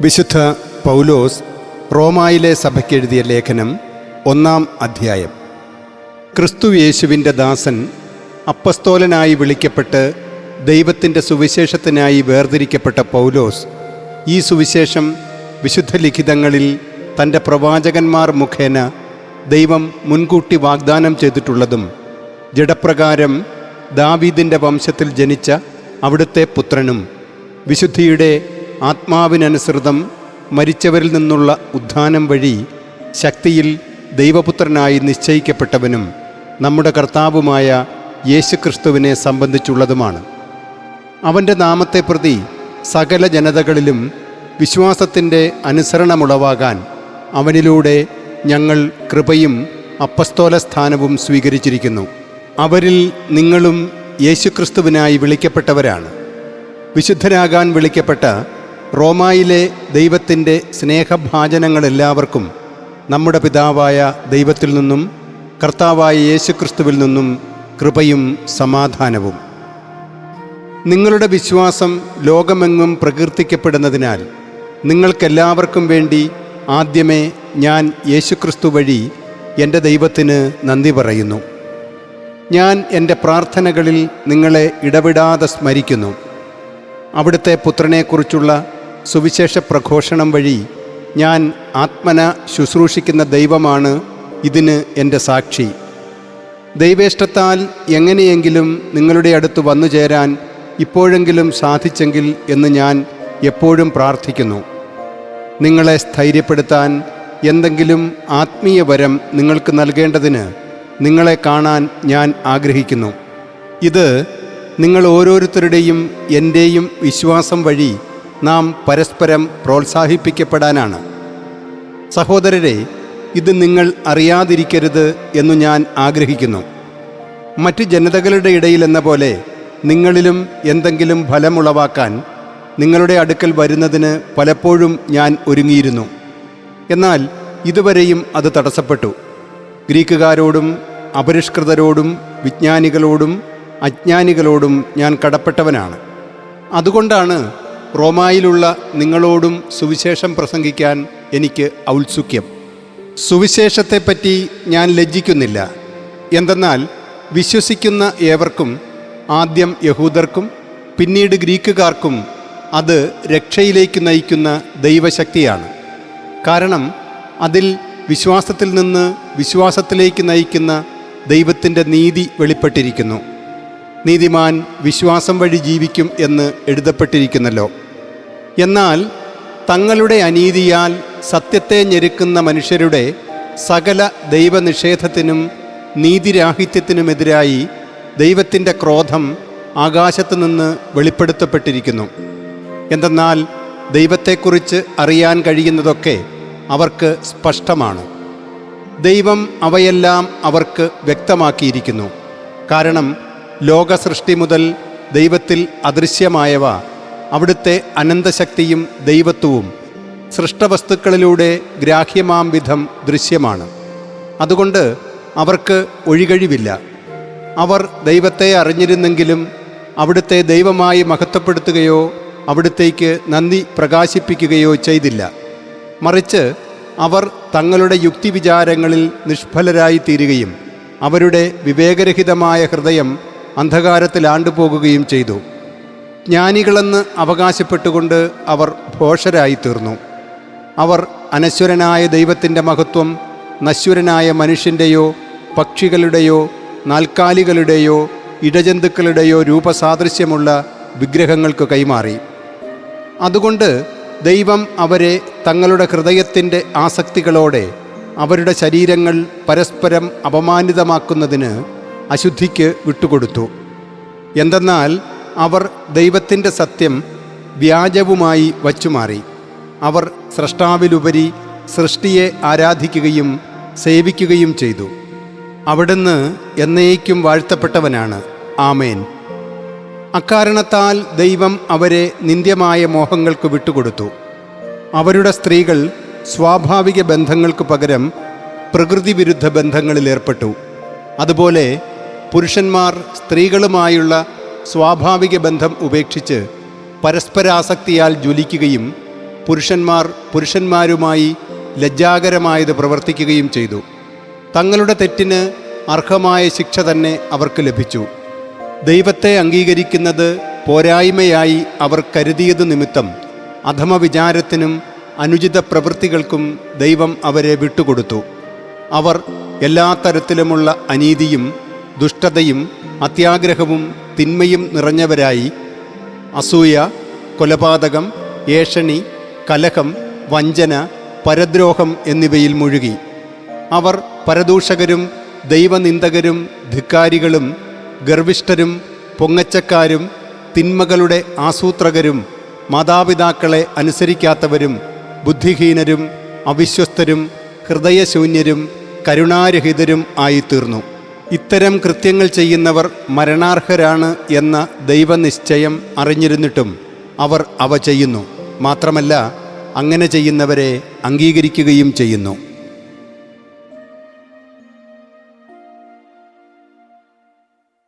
വിശുദ്ധ പൗലോസ് റോമായിലെ സഭയ്ക്കെഴുതിയ ലേഖനം ഒന്നാം അധ്യായം. ക്രിസ്തു യേശുവിന്റെ ദാസൻ അപ്പസ്തോലനായി വിളിക്കപ്പെട്ട് ദൈവത്തിന്റെ സുവിശേഷത്തിനായി വേർതിരിക്കപ്പെട്ട പൗലോസ് ഈ സുവിശേഷം വിശുദ്ധ ലിഖിതങ്ങളിൽ തന്റെ പ്രവാചകന്മാർ മുഖേന ദൈവം മുൻകൂട്ടി വാഗ്ദാനം ചെയ്തിട്ടുള്ളതും ജഡപ്രകാരം ദാവീദിന്റെ വംശത്തിൽ ജനിച്ച അവിടുത്തെ പുത്രനും വിശുദ്ധിയുടെ ആത്മാവിനനുസൃതം മരിച്ചവരിൽ നിന്നുള്ള ഉദ്ധാനം വഴി ശക്തിയിൽ ദൈവപുത്രനായി നിശ്ചയിക്കപ്പെട്ടവനും നമ്മുടെ കർത്താവുമായ യേശുക്രിസ്തുവിനെ സംബന്ധിച്ചുള്ളതുമാണ്. അവന്റെ നാമത്തെ പ്രതി സകല ജനതകളിലും വിശ്വാസത്തിന്റെ അനുസരണമുളവാകാൻ അവനിലൂടെ ഞങ്ങൾ കൃപയും അപ്പസ്തോല സ്ഥാനവും സ്വീകരിച്ചിരിക്കുന്നു. അവരിൽ നിങ്ങളും യേശുക്രിസ്തുവിനായി വിളിക്കപ്പെട്ടവരാണ്. വിശുദ്ധരാകാൻ വിളിക്കപ്പെട്ട റോമായിലെ ദൈവത്തിന്റെ സ്നേഹഭാജനങ്ങളെല്ലാവർക്കും നമ്മുടെ പിതാവായ ദൈവത്തിൽ നിന്നും കർത്താവായ യേശുക്രിസ്തുവിൽ നിന്നും കൃപയും സമാധാനവും. നിങ്ങളുടെ വിശ്വാസം ലോകമെങ്ങും പ്രകീർത്തിക്കപ്പെടുന്നതിനാൽ നിങ്ങൾക്കെല്ലാവർക്കും വേണ്ടി ആദ്യമേ ഞാൻ യേശുക്രിസ്തു വഴി എന്റെ ദൈവത്തിന് നന്ദി പറയുന്നു. ഞാൻ എന്റെ പ്രാർത്ഥനകളിൽ നിങ്ങളെ ഇടവിടാതെ സ്മരിക്കുന്നു. അവിടുത്തെ പുത്രനെക്കുറിച്ചുള്ള സുവിശേഷ പ്രഘോഷണം വഴി ഞാൻ ആത്മന ശുശ്രൂഷിക്കുന്ന ദൈവമാണ് ഇതിന് എന്റെ സാക്ഷി. ദൈവേഷ്ടത്താൽ എങ്ങനെയെങ്കിലും നിങ്ങളുടെ അടുത്ത് വന്നു ചേരാൻ ഇപ്പോഴെങ്കിലും സാധിച്ചെങ്കിൽ എന്ന് ഞാൻ എപ്പോഴും പ്രാർത്ഥിക്കുന്നു. നിങ്ങളെ സ്ഥൈര്യപ്പെടുത്താൻ എന്തെങ്കിലും ആത്മീയ വരം നിങ്ങൾക്ക് നൽകേണ്ടതിന് നിങ്ങളെ കാണാൻ ഞാൻ ആഗ്രഹിക്കുന്നു. ഇത് നിങ്ങൾ ഓരോരുത്തരുടെയും എന്റെയും വിശ്വാസം വഴി നാം പരസ്പരം പ്രോത്സാഹിപ്പിക്കപ്പെടാനാണ്. സഹോദരരെ ഇത് നിങ്ങൾ അറിയാതിരിക്കരുത് എന്നു ഞാൻ ആഗ്രഹിക്കുന്നു. മറ്റ് ജനതകളുടെ ഇടയിൽ എന്ന പോലെ നിങ്ങളിലും എന്തെങ്കിലും ഫലമുളവാക്കാൻ നിങ്ങളുടെ അടുക്കൽ വരുന്നതിന് പലപ്പോഴും ഞാൻ ഒരുങ്ങിയിരുന്നു. എന്നാൽ ഇതുവരെയും അത് തടസ്സപ്പെട്ടു. ഗ്രീക്കുകാരോടും അപരിഷ്കൃതരോടും വിജ്ഞാനികളോടും അജ്ഞാനികളോടും ഞാൻ കടപ്പെട്ടവനാണ്. അതുകൊണ്ടാണ് റോമായിലുള്ള നിങ്ങളോടും സുവിശേഷം പ്രസംഗിക്കാൻ എനിക്ക് ഔത്സുക്യം. സുവിശേഷത്തെപ്പറ്റി ഞാൻ ലജ്ജിക്കുന്നില്ല. എന്തെന്നാൽ വിശ്വസിക്കുന്ന ഏവർക്കും ആദ്യം യഹൂദർക്കും പിന്നീട് ഗ്രീക്കുകാർക്കും അത് രക്ഷയിലേക്ക് നയിക്കുന്ന ദൈവശക്തിയാണ്. കാരണം അതിൽ വിശ്വാസത്തിൽ നിന്ന് വിശ്വാസത്തിലേക്ക് നയിക്കുന്ന ദൈവത്തിന്റെ നീതി വെളിപ്പെട്ടിരിക്കുന്നു. നീതിമാൻ വിശ്വാസം വഴി ജീവിക്കും എന്ന് എഴുതപ്പെട്ടിരിക്കുന്നല്ലോ. എന്നാൽ തങ്ങളുടെ അനീതിയാൽ സത്യത്തെ ഞെരുക്കുന്ന മനുഷ്യരുടെ സകല ദൈവനിഷേധത്തിനും നീതിരാഹിത്യത്തിനുമെതിരായി ദൈവത്തിന്റെ ക്രോധം ആകാശത്തു നിന്ന് വെളിപ്പെടുത്തപ്പെട്ടിരിക്കുന്നു. എന്തെന്നാൽ ദൈവത്തെക്കുറിച്ച് അറിയാൻ കഴിയുന്നതൊക്കെ അവർക്ക് സ്പഷ്ടമാണ്. ദൈവം അവയെല്ലാം അവർക്ക് വ്യക്തമാക്കിയിരിക്കുന്നു. കാരണം ലോകസൃഷ്ടി മുതൽ ദൈവത്തിൽ അദൃശ്യമായവ അവിടുത്തെ അനന്തശക്തിയും ദൈവത്വവും സൃഷ്ടവസ്തുക്കളിലൂടെ ഗ്രാഹ്യമാം വിധം ദൃശ്യമാണ്. അതുകൊണ്ട് അവർക്ക് ഒഴികഴിവില്ല. അവർ ദൈവത്തെ അറിഞ്ഞിരുന്നെങ്കിലും അവിടുത്തെ ദൈവമായി മഹത്വപ്പെടുത്തുകയോ അവിടുത്തേക്ക് നന്ദി പ്രകാശിപ്പിക്കുകയോ ചെയ്തില്ല. മറിച്ച് അവർ തങ്ങളുടെ യുക്തിവിചാരങ്ങളിൽ നിഷ്ഫലരായി തീരുകയും അവരുടെ വിവേകരഹിതമായ ഹൃദയം അന്ധകാരത്തിൽ ആണ്ടുപോകുകയും ചെയ്തു. ജ്ഞാനികളെന്ന് അവകാശപ്പെട്ടുകൊണ്ട് അവർ ഭോഷരായി തീർന്നു അവർ അനശ്വരനായ ദൈവത്തിന്റെ മഹത്വം നശ്വരനായ മനുഷ്യന്റെയോ പക്ഷികളുടെയോ നാൽക്കാലികളുടെയോ ഇടജന്തുക്കളുടെയോ രൂപസാദൃശ്യമുള്ള വിഗ്രഹങ്ങൾക്ക് കൈമാറി. അതുകൊണ്ട് ദൈവം അവരെ തങ്ങളുടെ ഹൃദയത്തിന്റെ ആസക്തികളോടെ അവരുടെ ശരീരങ്ങൾ പരസ്പരം അപമാനിതമാക്കുന്നതിന് അശുദ്ധിക്ക് വിട്ടുകൊടുത്തു. എന്തെന്നാൽ അവർ ദൈവത്തിന്റെ സത്യം വ്യാജവുമായി വച്ചുമാറി. അവർ സ്രഷ്ടാവിലുപരി സൃഷ്ടിയെ ആരാധിക്കുകയും സേവിക്കുകയും ചെയ്തു. അവിടുന്ന് എന്നേക്കും വാഴ്ത്തപ്പെട്ടവനാണ്. ആമേൻ. അക്കാരണത്താൽ ദൈവം അവരെ നിന്ദ്യമായ മോഹങ്ങൾക്ക് വിട്ടുകൊടുത്തു. അവരുടെ സ്ത്രീകൾ സ്വാഭാവിക ബന്ധങ്ങൾക്ക് പകരം പ്രകൃതി വിരുദ്ധ ബന്ധങ്ങളിൽ ഏർപ്പെട്ടു. അതുപോലെ പുരുഷന്മാർ സ്ത്രീകളുമായുള്ള സ്വാഭാവിക ബന്ധം ഉപേക്ഷിച്ച് പരസ്പരാസക്തിയാൽ ജ്വലിക്കുകയും പുരുഷന്മാർ പുരുഷന്മാരുമായി ലജ്ജാകരമായത് പ്രവർത്തിക്കുകയും ചെയ്തു. തങ്ങളുടെ തെറ്റിന് അർഹമായ ശിക്ഷ തന്നെ അവർക്ക് ലഭിച്ചു. ദൈവത്തെ അംഗീകരിക്കുന്നത് പോരായ്മയായി അവർ കരുതിയത് നിമിത്തം അധമ വിചാരത്തിനും അനുചിത പ്രവൃത്തികൾക്കും ദൈവം അവരെ വിട്ടുകൊടുത്തു. അവർ എല്ലാ തരത്തിലുമുള്ള അനീതിയും ദുഷ്ടതയും അത്യാഗ്രഹവും തിന്മയും നിറഞ്ഞവരായി അസൂയ കൊലപാതകം ഏഷണി കലഹം വഞ്ചന പരദ്രോഹം എന്നിവയിൽ മുഴുകി. അവർ പരദൂഷകരും ദൈവനിന്ദകരും ധിക്കാരികളും ഗർവിഷ്ഠരും പൊങ്ങച്ചക്കാരും തിന്മകളുടെ ആസൂത്രകരും മാതാപിതാക്കളെ അനുസരിക്കാത്തവരും ബുദ്ധിഹീനരും അവിശ്വസ്തരും ഹൃദയശൂന്യരും കരുണാരഹിതരും ആയിത്തീർന്നു. ഇത്തരം കൃത്യങ്ങൾ ചെയ്യുന്നവർ മരണാർഹരാണ് എന്ന ദൈവനിശ്ചയം അറിഞ്ഞിരുന്നിട്ടും അവർ അവ ചെയ്യുന്നു. മാത്രമല്ല അങ്ങനെ ചെയ്യുന്നവരെ അംഗീകരിക്കുകയും ചെയ്യുന്നു.